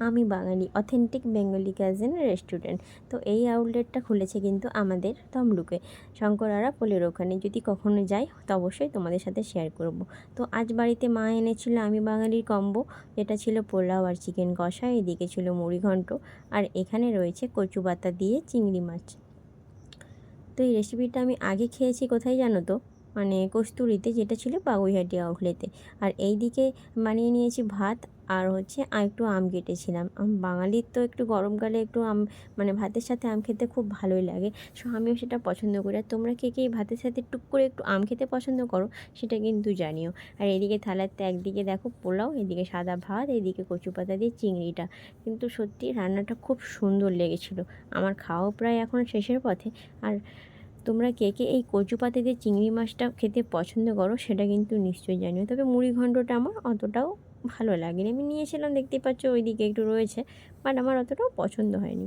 আমি বাঙালি authentic Bengali cuisine restaurant তো এই আউটলেটটা খুলেছে কিন্তু আমাদের তমলুকে। শঙ্করারা পোলের ওখানে। যদি কখনো যাই, তো অবশ্যই তোমাদের সাথে শেয়ার করব। তো আজ বাড়িতে মা এনেছিল আমি বাঙালির কম্বো যেটা ছিল পোলাও আর চিকেন কষা, এদিকে ছিল মুড়ি ঘন্ট, আর এখানে রয়েছে কচু পাতা দিয়ে চিংড়ি মাছ। তো এই রেসিপিটা আমি আগে খেয়েছি কোথায় জানো তো? মানে কস্তুরিতে যেটা ছিল বাগুইহাটি আউটলেতে আর এই দিকে বানিয়ে নিয়েছি ভাত আর হচ্ছে একটু আম কেটেছিলাম। বাঙালির তো একটু গরমকালে একটু আম মানে ভাতের সাথে আম খেতে খুব ভালোই লাগে। সো আমিও সেটা পছন্দ করি। আর তোমরা কে কে ভাতের সাথে টুক করে একটু আম খেতে পছন্দ করো, সেটা কিন্তু জানিও। আর এদিকে থালাতে একদিকে দেখো পোলাও, এদিকে সাদা ভাত, এদিকে কচু পাতা দিয়ে চিংড়িটা। কিন্তু সত্যি রান্নাটা খুব সুন্দর লেগেছিলো। আমার খাওয়াও প্রায় এখন শেষের পথে। আর তোমরা কে কে এই কচু দিয়ে চিংড়ি মাছটা খেতে পছন্দ করো সেটা কিন্তু নিশ্চয়ই জানিও। তবে মুড়ি ঘণ্টটা আমার অতটাও ভালো লাগেনি। আমি নিয়েছিলাম, দেখতে পাচ্ছ ওইদিকে একটু রয়েছে বাট আমার অতটাও পছন্দ হয়নি।